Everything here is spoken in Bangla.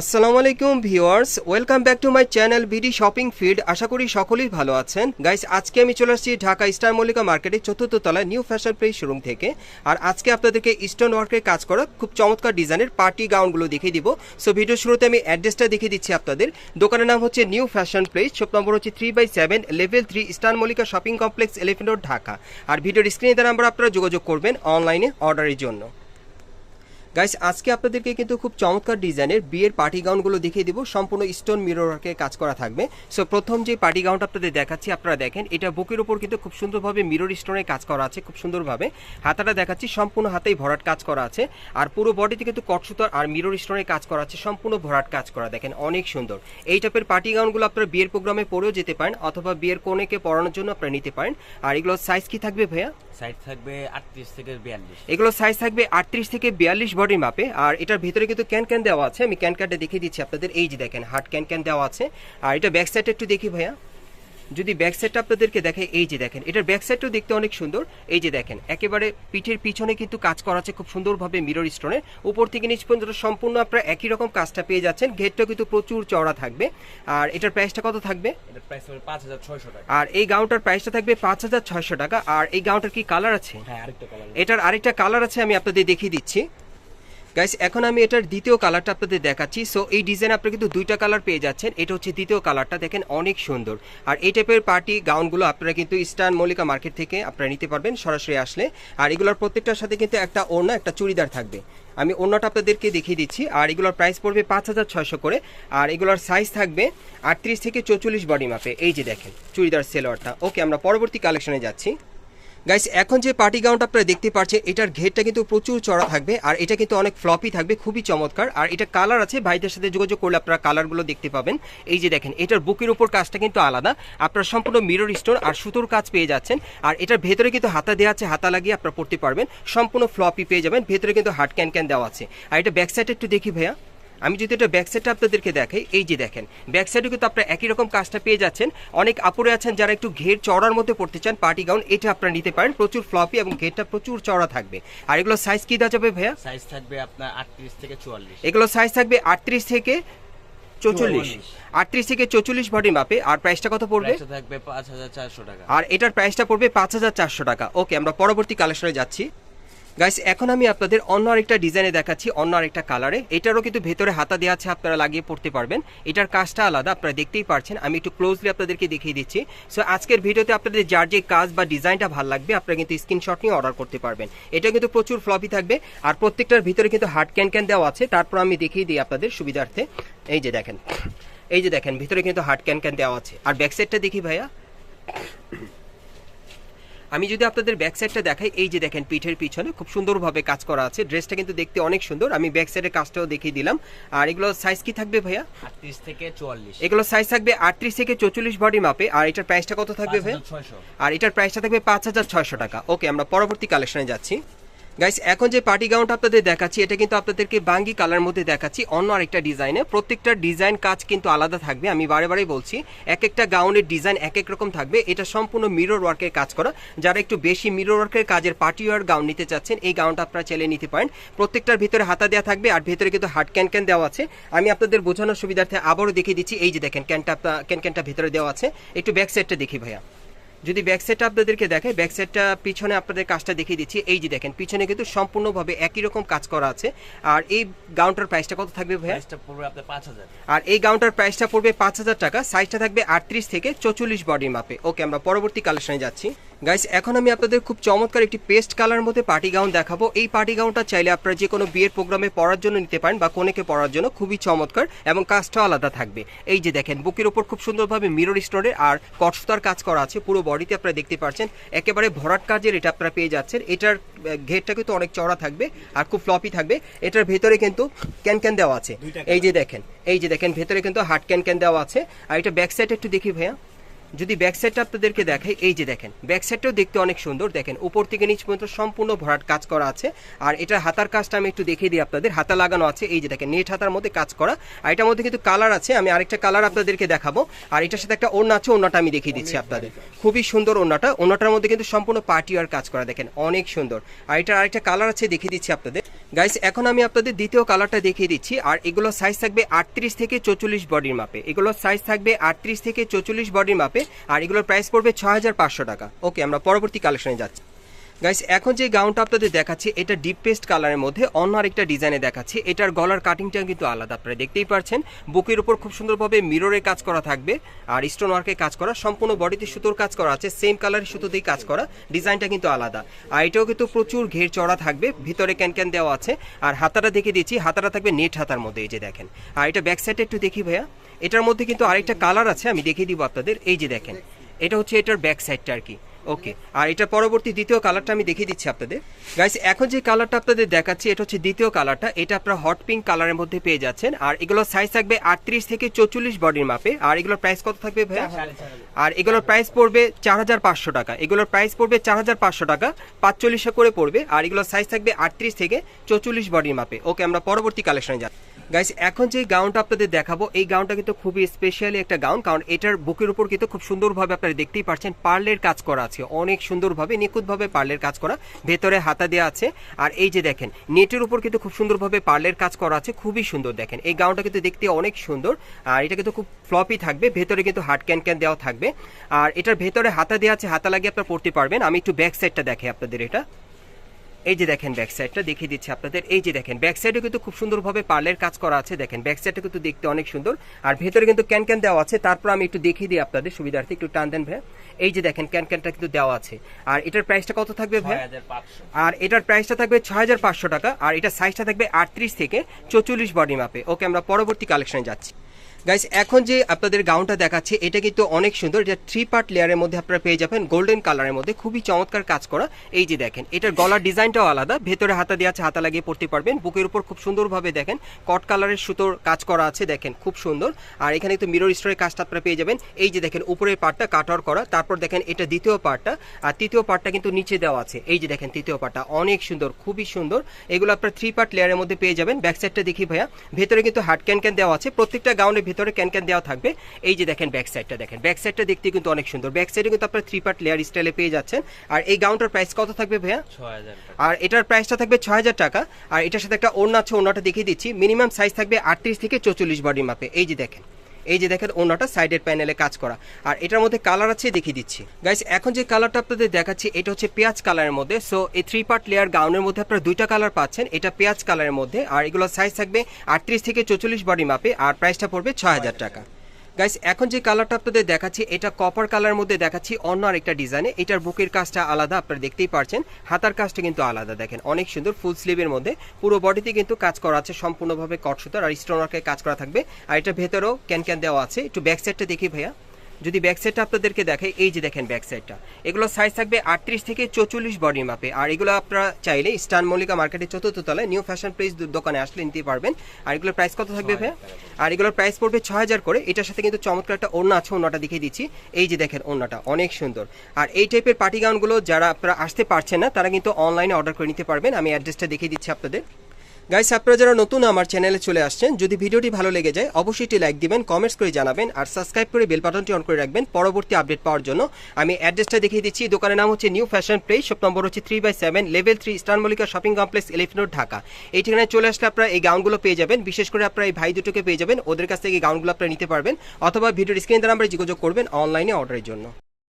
আসসালামু আলাইকুম viewers, welcome back to my channel VD shopping feed. আশা করি সকলেই ভালো আছেন। গাইস, আজকে আমি চলে আসছি ঢাকা স্টার মল্লিকা মার্কেটের চতুর্থ তলায় নিউ ফ্যাশন প্লেস শোরুম থেকে। আর আজকে আপনাদেরকে স্টোন ওয়ার্কের কাজ করা খুব চমৎকার ডিজাইনের পার্টি গাউনগুলো দেখিয়ে দিব। সো ভিডিও শুরুতে আমি অ্যাড্রেসটা দেখিয়ে দিচ্ছি আপনাদের। দোকানের নাম হচ্ছে new fashion place shop number হচ্ছে three by seven, level three star Mallika shopping complex, elephant road, Dhaka. আর ভিডিওর স্ক্রিনে দ্বারা আমরা আপনারা যোগাযোগ করবেন অনলাইনে অর্ডারের জন্য। গাইস আজকে আপনাদেরকে কিন্তু খুব চমৎকার ডিজাইনের বিয়ের পার্টি গাউনগুলো দেখিয়ে দিব। সম্পূর্ণ স্টোন মিরর ওয়ার্কে কাজ করা থাকবে। সো প্রথম যে পার্টি গাউনটা আপনাদের দেখাচ্ছি আপনারা দেখেন এটা বুকের উপর কিন্তু খুব সুন্দরভাবে মিরর স্টোনের কাজ করা আছে খুব সুন্দরভাবে। হাতাটা দেখাচ্ছি সম্পূর্ণ হাতেই ভরাট কাজ করা আছে। আর পুরো বডিতে কিন্তু কটসুতার আর মিরর স্টোনের কাজ করা আছে সম্পূর্ণ ভরাট কাজ করা দেখেন অনেক সুন্দর। এই টাইপের পার্টি গাউনগুলো আপনারা বিয়ের প্রোগ্রামে পরেও যেতে পারেন অথবা বিয়ের কোনেকে পরানোর জন্য আপনারা নিতে পারেন। আর এগুলোর সাইজ কি থাকবে ভাইয়া? সাইজ থাকবে আটত্রিশ থেকে বিয়াল্লিশ। এগুলো সাইজ থাকবে আটত্রিশ থেকে বিয়াল্লিশ বডির মাপে আর এটার ভিতরে কিন্তু ক্যান ক্যান দেওয়া আছে। আমি ক্যান কার্ডে দেখিয়ে দিচ্ছি আপনাদের। এই যে দেখেন হার্ট ক্যান ক্যান দেওয়া আছে। আর এটা ব্যাক সাইডটা একটু দেখি ভাইয়া। যদি ব্যাক সাইডটা আপনাদেরকে দেখে এই যে দেখেন এটার ব্যাক সাইডটাও দেখতে অনেক সুন্দর। এই যে দেখেন একেবারে পিঠের পিছনে কিন্তু কাজ করা আছে খুব সুন্দরভাবে মিরর স্টোনের উপর থেকে নিচ পর্যন্ত সম্পূর্ণ আপনারা একই রকম কাজটা পেয়ে যাচ্ছেন। ঘেরটাও কিন্তু প্রচুর চওড়া থাকবে। আর এটার প্রাইসটা কত থাকবে? এটার প্রাইস হবে পাঁচ হাজার ছয়শো টাকা। আর এই গাউনটার প্রাইসটা থাকবে পাঁচ হাজার ছয়শো টাকা। আর এই গাউনটার কি কালার আছে? হ্যাঁ আরেকটা কালার এটার আরেকটা কালার আছে আমি আপনাদের দেখিয়ে দিচ্ছি। গাইস এখন আমি এটার দ্বিতীয় কালারটা আপনাদের দেখাচ্ছি। সো এই ডিজাইন আপনারা কিন্তু দুইটা কালার পেয়ে যাচ্ছেন। এটা হচ্ছে দ্বিতীয় কালারটা দেখেন অনেক সুন্দর। আর এই টাইপের পার্টি গাউনগুলো আপনারা কিন্তু ইস্টার্ন মল্লিকা মার্কেট থেকে আপনারা নিতে পারবেন সরাসরি আসলে। আর এগুলোর প্রত্যেকটার সাথে কিন্তু একটা ওড়না, একটা চুড়িদার থাকবে। আমি অন্যটা আপনাদেরকে দেখিয়ে দিচ্ছি। আর এগুলোর প্রাইস পড়বে পাঁচ হাজার ছয়শো করে। আর এগুলোর সাইজ থাকবে আটত্রিশ থেকে চৌচল্লিশ বডি মাপে এই যে দেখেন, চুড়িদার সেলোয়ারটা ওকে আমরা পরবর্তী কালেকশনে যাচ্ছি। গাইস এখন যে পার্টি গাউনটা আপনারা দেখতে পাচ্ছেন এটার ঘেরটা কিন্তু প্রচুর চড়া থাকবে আর এটা কিন্তু অনেক ফ্লপি থাকবে, খুবই চমৎকার। আর এটা কালার আছে, ভাইদের সাথে যোগাযোগ করলে আপনারা কালারগুলো দেখতে পাবেন। এই যে দেখেন, এটার বুকের উপর কাজটা কিন্তু আলাদা। আপনারা সম্পূর্ণ মিরর স্টোন আর সুতোর কাজ পেয়ে যাচ্ছেন। আর এটার ভেতরে কিন্তু হাতা দেওয়া আছে, হাতা লাগিয়ে আপনারা পড়তে পারবেন। সম্পূর্ণ ফ্লপি পেয়ে যাবেন, ভেতরে কিন্তু হার্ড ক্যান ক্যান দেওয়া আছে। আর এটা ব্যাক সাইডে একটু দেখি ভাইয়া। আমি যদি এটা ব্যাক সাইডটা আপনাদেরকে দেখাই এই যে দেখেন ব্যাক সাইডে কিন্তু আপনারা একই রকম কাজটা পেয়ে যাচ্ছেন। অনেক আপুরে আছেন যারা একটু ঘের চড়ার মধ্যে পড়তে চান পার্টি গাউন এটা আপনারা নিতে পারেন। প্রচুর ফ্লপি এবং ঘেরটা প্রচুর চড়া থাকবে। আর এগুলো সাইজ কি দেওয়া যাবে ভাইয়া? সাইজ থাকবে আপনার আটত্রিশ থেকে চুয়াল্লিশ। এগুলো সাইজ থাকবে আটত্রিশ থেকে চৌচল্লিশ। আটত্রিশ থেকে চৌচল্লিশ বডি মাপে। আর প্রাইসটা কত পড়বে? থাকবে পাঁচ হাজার চারশো টাকা। আর এটার প্রাইসটা পড়বে পাঁচ হাজার চারশো টাকা। ওকে আমরা পরবর্তী কালেকশনে যাচ্ছি। গাইস এখন আমি আপনাদের অন্য আরেকটা ডিজাইনে দেখাচ্ছি, অন্য আরেকটা কালারে এটারও কিন্তু ভেতরে হাতা দেওয়া আছে, আপনারা লাগিয়ে পড়তে পারবেন। এটার কাজটা আলাদা, আপনারা দেখতেই পারছেন। আমি একটু ক্লোজলি আপনাদেরকে দেখিয়ে দিচ্ছি। সো আজকের ভিডিওতে আপনাদের যার যে কাজ বা ডিজাইনটা ভালো লাগবে, আপনারা কিন্তু স্ক্রিনশট নিয়ে অর্ডার করতে পারবেন। এটা কিন্তু প্রচুর ফ্লপি থাকবে। আর প্রত্যেকটার ভিতরে কিন্তু হার্ড ক্যান ক্যান দেওয়া আছে। তারপর আমি দেখিয়ে দিই আপনাদের সুবিধার্থে। এই যে দেখেন, এই যে দেখেন, ভিতরে কিন্তু হার্ড ক্যান ক্যান দেওয়া আছে। আর ব্যাক সাইডটা দেখি ভাইয়া। আমি যদি আপনাদের ব্যাক সাইডটা দেখাই এই যে দেখেন পিঠের পিছনে খুব সুন্দরভাবে কাজ করা আছে। ড্রেসটা কিন্তু দেখতে অনেক সুন্দর। আমি ব্যাক সাইডের কাজটাও দেখিয়ে দিলাম। আর এগুলো সাইজ কি থাকবে ভাইয়া? আটত্রিশ থেকে চুয়াল্লিশ। এগুলো সাইজ থাকবে আটত্রিশ থেকে চৌচল্লিশ বডি মাপে। আর এটার প্রাইসটা কত থাকবে ভাইয়া? আর এটার প্রাইসটা থাকবে পাঁচ হাজার ছয়শো টাকা। ওকে আমরা পরবর্তী কালেকশনে যাচ্ছি। গাইস এখন যে পার্টি গাউনটা আপনাদের দেখাচ্ছি, এটা কিন্তু আপনাদেরকে বাঙ্গি কালার মধ্যে দেখাচ্ছি, অন্য আরেকটা ডিজাইনে প্রত্যেকটা ডিজাইন কাজ কিন্তু আলাদা থাকবে, আমি বারে বারে বলছি। এক একটা গাউনের ডিজাইন এক এক রকম থাকবে, এটা সম্পূর্ণ মিরর ওয়ার্কের কাজ করা। যারা একটু বেশি মিরর ওয়ার্কের কাজের পার্টি ওয়ার গাউন নিতে চাচ্ছেন, এই গাউনটা আপনারা চাইলে নিতে পারেন। প্রত্যেকটার ভিতরে হাতা দেওয়া থাকবে, আর ভিতরে কিন্তু হার্ড ক্যান ক্যান দেওয়া আছে। আমি আপনাদের বোঝানোর সুবিধার্থে আবারও দেখিয়ে দিচ্ছি, এই যে দেখেন, ক্যানটা, ক্যান ক্যানটা ভিতরে দেওয়া আছে। একটু ব্যাক সাইডটা দেখি ভাইয়া। যদি ব্যাক সাইডটা আপনাদেরকে দেখে ব্যাক সাইডটা পিছনে আপনাদের কাজটা দেখিয়ে দিচ্ছি। এই যে দেখেন পিছনে কিন্তু সম্পূর্ণভাবে একই রকম কাজ করা আছে। আর এই গাউনটার প্রাইসটা কত থাকবে হাজার। আর এই গাউনটার প্রাইসটা পড়বে পাঁচ হাজার টাকা। সাইজটা থাকবে আটত্রিশ থেকে চৌচল্লিশ বডির মাপে ওকে আমরা পরবর্তী কালেকশনে যাচ্ছি। গাইস এখন আমি আপনাদের খুব চমৎকার একটি পেস্ট কালার মধ্যে পার্টি গাউন দেখাবো। এই পার্টি গাউনটা চাইলে আপনারা যে কোনো বিয়ের প্রোগ্রামে পরার জন্য নিতে পারেন বা কোনেকে পরার জন্য। খুবই চমৎকার এবং কাজটাও আলাদা থাকবে। এই যে দেখেন বুকের উপর খুব সুন্দরভাবে মিরর স্টোনের আর কটসুতার কাজ করা আছে। পুরো বডিতে আপনারা দেখতে পাচ্ছেন একেবারে ভরাট কাজের এটা আপনারা পেয়ে যাচ্ছেন। এটার ঘেরটা কিন্তু অনেক চড়া থাকবে আর খুব ফ্লপি থাকবে। এটার ভেতরে কিন্তু ক্যান ক্যান দেওয়া আছে। এই যে দেখেন এই যে দেখেন ভেতরে কিন্তু হার্ড ক্যান ক্যান দেওয়া আছে। আর এটা ব্যাক সাইড একটু দেখি ভাইয়া। যদি ব্যাক সাইডটা আপনাদেরকে দেখাই, এই যে দেখেন ব্যাক সাইডটাও দেখতে অনেক সুন্দর। দেখেন, উপর থেকে নিচ পর্যন্ত সম্পূর্ণ ভরাট কাজ করা আছে। আর এটা হাতার কাজটা আমি একটু দেখিয়ে দিই আপনাদের। হাতা লাগানো আছে, এই যে দেখেন, নেট হাতার মধ্যে কাজ করা। আর এটার মধ্যে কিন্তু কালার আছে, আমি আরেকটা কালার আপনাদেরকে দেখাবো। আর এটার সাথে একটা ওড়না আছে, ওড়নাটা আমি দেখিয়ে দিচ্ছি আপনাদের। খুবই সুন্দর ওড়নাটা। ওড়নাটার মধ্যে কিন্তু সম্পূর্ণ পার্টি আর কাজ করা, দেখেন, অনেক সুন্দর। আর এটার আরেকটা কালার আছে, দেখিয়ে দিচ্ছি আপনাদের। গাইস এখন আমি আপনাদের দ্বিতীয় কালারটা দেখিয়ে দিচ্ছি। আর এগুলো সাইজ থাকবে আটত্রিশ থেকে চৌচল্লিশ বডির মাপে। এগুলো সাইজ থাকবে আটত্রিশ থেকে চৌচল্লিশ বডির মাপে। আর এগুলোর প্রাইস পড়বে ছ টাকা। ওকে আমরা পরবর্তী কালেকশনে যাচ্ছি। গাইস এখন যে গাউনটা আপনাদের দেখাচ্ছি, এটা ডিপ পেস্ট কালারের মধ্যে অন্য আরেকটা ডিজাইনে দেখাচ্ছি। এটার গলার কাটিংটা কিন্তু আলাদা, আপনারা দেখতেই পারছেন। বুকের উপর খুব সুন্দরভাবে মিররের কাজ করা থাকবে আর স্টোন ওয়ার্কের কাজ করা। সম্পূর্ণ বডিতে সুতোর কাজ করা আছে সেম কালারের সুতোতেই কাজ করা। ডিজাইনটা কিন্তু আলাদা। আর এটাও কিন্তু প্রচুর ঘের চড়া থাকবে, ভিতরে ক্যান ক্যান দেওয়া আছে। আর হাতাটা দেখে দিচ্ছি, হাতাটা থাকবে নেট হাতার মধ্যে, এই যে দেখেন। আর এটা ব্যাক সাইডে একটু দেখি ভাইয়া। এটার মধ্যে কিন্তু আরেকটা কালার আছে আমি দেখিয়ে দিব আপনাদের। এই যে দেখেন এটা হচ্ছে এটার ব্যাক সাইডটা আর কি। ওকে আর এটা পরবর্তী দ্বিতীয় কালারটা আমি দেখিয়ে দিচ্ছি আপনাদের। গাইস এখন যে কালারটা আপনাদের দেখাচ্ছি এটা হচ্ছে দ্বিতীয় কালারটা এটা আপনারা হট পিঙ্ক কালারের মধ্যে পেয়ে যাচ্ছেন। আর এগুলো সাইজ থাকবে আটত্রিশ থেকে চৌচল্লিশ বডির মাপে। আর এগুলোর প্রাইস কত থাকবে ভাইয়া আর এগুলোর প্রাইস পড়বে চার হাজার পাঁচশো টাকা। এগুলোর প্রাইস পড়বে চার হাজার পাঁচশো টাকা। পাঁচচল্লিশে করে পড়বে। আর এগুলোর সাইজ থাকবে আটত্রিশ থেকে চৌচল্লিশ বডির মাপে। ওকে আমরা পরবর্তী কালেকশনে যাচ্ছি। গাইস এখন যে গাউনটা আপনাদের দেখাবো, এই গাউনটা কিন্তু খুবই স্পেশালি একটা গাউন কারণ এটার বুকের উপর কিন্তু খুব সুন্দরভাবে আপনারা দেখতেই পাচ্ছেন পার্লের কাজ করা আছে, অনেক সুন্দরভাবে, নিখুঁতভাবে পার্লের কাজ করা, ভেতরে হাতা দেওয়া আছে, আর এই যে দেখেন, নেটের উপর কিন্তু খুব সুন্দরভাবে পার্লের কাজ করা আছে, খুবই সুন্দর দেখেন, এই গাউনটা কিন্তু দেখতে অনেক সুন্দর, আর এটা কিন্তু খুব ফ্লপি থাকবে, ভেতরে কিন্তু হাট ক্যান ক্যান দেওয়া থাকবে, আর এটার ভেতরে হাতা দেওয়া আছে, হাতা লাগিয়ে আপনারা পড়তে পারবেন, আমি একটু ব্যাক সাইডটা দেখে আপনাদের এটা। এই যে দেখেন ব্যাক সাইডটা দেখিয়ে দিচ্ছি আপনাদের। এই যে দেখেন ব্যাক সাইডে কিন্তু খুব সুন্দরভাবে পার্লের কাজ করা আছে। দেখেন ব্যাক সাইডটা কিন্তু দেখতে অনেক সুন্দর। আর ভেতরে কিন্তু ক্যান ক্যান দেওয়া আছে। তারপর আমি একটু দেখিয়ে দিই আপনাদের সুবিধার্থে একটু টান দেন ভাই এই যে দেখেন ক্যান ক্যানটা কিন্তু দেওয়া আছে। আর এটার প্রাইসটা কত থাকবে ভাই আর এটার প্রাইসটা থাকবে ছয় হাজার পাঁচশো টাকা। আর এটার সাইজটা থাকবে আটত্রিশ থেকে চৌচল্লিশ বডি মাপে ওকে আমরা পরবর্তী কালেকশনে যাচ্ছি। গাইস এখন যে আপনাদের গাউনটা দেখাচ্ছে, এটা কিন্তু অনেক সুন্দর। এটা থ্রি পার্ট লেয়ারের মধ্যে আপনারা পেয়ে যাবেন গোল্ডেন কালারের মধ্যে। খুবই চমৎকার কাজ করা। এই যে দেখেন, এটার গলার ডিজাইনটাও আলাদা। ভেতরে হাতা দিয়ে আছে, হাতা লাগিয়ে পড়তে পারবেন। বুকের উপর খুব সুন্দরভাবে দেখেন কট কালারের সুতোর কাজ করা আছে, দেখেন, খুব সুন্দর। আর এখানে কিন্তু মিরর স্টোরের কাজটা আপনারা পেয়ে যাবেন। এই যে দেখেন, উপরের পার্টটা কাটার করা। তারপর দেখেন, এটা দ্বিতীয় পার্টটা আর তৃতীয় পার্টটা কিন্তু নিচে দেওয়া আছে। এই যে দেখেন, তৃতীয় পার্টটা অনেক সুন্দর, খুবই সুন্দর। এগুলো আপনারা থ্রি পার্ট লেয়ারের মধ্যে পেয়ে যাবেন। ব্যাক সাইডটা দেখি ভাইয়া। ভেতরে কিন্তু হাট ক্যান ক্যান দেওয়া আছে। প্রত্যেকটা গাউনের ভেতরে ক্যান ক্যান দেওয়া থাকবে। এই যে দেখেন ব্যাক সাইডটা দেখেন। ব্যাক সাইডটা দেখতে কিন্তু অনেক সুন্দর। ব্যাক সাইডে কিন্তু আপনার থ্রি পার্ট লেয়ার স্টাইলে পেয়ে যাচ্ছেন। আর এই গাউনটার প্রাইস কত থাকবে ভাইয়া? আর এটার প্রাইসটা থাকবে ছ হাজার টাকা। আর এটার সাথে একটা ওড়না আছে ওড়নাটা দেখিয়ে দিচ্ছি। মিনিমাম সাইজ থাকবে আটত্রিশ থেকে চৌচল্লিশ বডির মাপে এই যে দেখেন। এই যে দেখেন ওনাটা সাইডের প্যানেলে কাজ করা। আর এটার মধ্যে কালার আছে, দেখিয়ে দিচ্ছি। গাইস এখন যে কালারটা আপনাদের দেখাচ্ছি, এটা হচ্ছে পেঁয়াজ কালারের মধ্যে। সো এই থ্রি পার্ট লেয়ার গাউনের মধ্যে আপনারা দুইটা কালার পাচ্ছেন। এটা পেঁয়াজ কালারের মধ্যে। আর এগুলো সাইজ থাকবে আটত্রিশ থেকে চৌচল্লিশ বডি মাপে আর প্রাইসটা পড়বে ছ হাজার টাকা। গাইস এখন যে কালারটা আপনাদের দেখাচ্ছি, এটা কপার কালার মধ্যে দেখাচ্ছি, অন্য আরেকটা ডিজাইনে এটার বুকের কাজটা আলাদা, আপনারা দেখতেই পারছেন। হাতার কাজটা কিন্তু আলাদা, দেখেন, অনেক সুন্দর ফুল স্লিভের মধ্যে। পুরো বডিতে কিন্তু কাজ করা আছে, সম্পূর্ণভাবে কট সুতার আর স্টোন ওয়ার্কের কাজ করা থাকবে। আর এটা ভেতরেও ক্যান ক্যান দেওয়া আছে। একটু ব্যাক সাইডটা দেখি ভাইয়া। যদি ব্যাক সাইডটা আপনাদেরকে দেখাই এই যে দেখেন ব্যাক সাইডটা এগুলো সাইজ থাকবে আটত্রিশ থেকে চৌচল্লিশ বডির মাপে আর এগুলো আপনারা চাইলে স্টান মল্লিকা মার্কেটের চতুর্থ তলায় নিউ ফ্যাশন প্লেস দোকানে আসলে নিতে পারবেন। আর এগুলোর প্রাইস কত থাকবে ভাইয়া? আর এগুলোর প্রাইস পড়বে ছ হাজার করে। এটার সাথে কিন্তু চমৎকার একটা ওড়না আছে ওড়নাটা দেখিয়ে দিচ্ছি। এই যে দেখেন ওড়নাটা অনেক সুন্দর। আর এই টাইপের পার্টি গাউনগুলো যারা আপনারা আসতে পারছেন না তারা কিন্তু অনলাইনে অর্ডার করে নিতে পারবেন। আমি অ্যাড্রেসটা দেখিয়ে দিচ্ছি আপনাদের। গাইস আপনারা যারা নতুন আমার চ্যানেলে চলে আসছেন, যদি ভিডিওটি ভালো লেগে যায়, অবশ্যই একটি লাইক দিবেন কমেন্টস করে জানাবেন, আর সাবস্ক্রাইব করে বেল বাটনটি অন করে রাখবেন পরবর্তী আপডেট পাওয়ার জন্য। আমি অ্যাড্রেসটা দেখিয়ে দিচ্ছি, দোকানের নাম হচ্ছে new fashion place shop number হচ্ছে three by seven level three star Mallika shopping complex এলিফিনোর Dhaka এই ঠিকানায় চলে আসলে আপনারা এই গাউনগুলো পেয়ে যাবেন, বিশেষ করে আপনারা এই ভাই দুটোকে পেয়ে যাবেন, ওদের কাছ থেকে এই গাউনগুলো আপনারা নিতে পারবেন, অথবা ভিডিওর স্ক্রিন দ্বারা আমরা যোগাযোগ করবেন অনলাইনে অর্ডারের জন্য।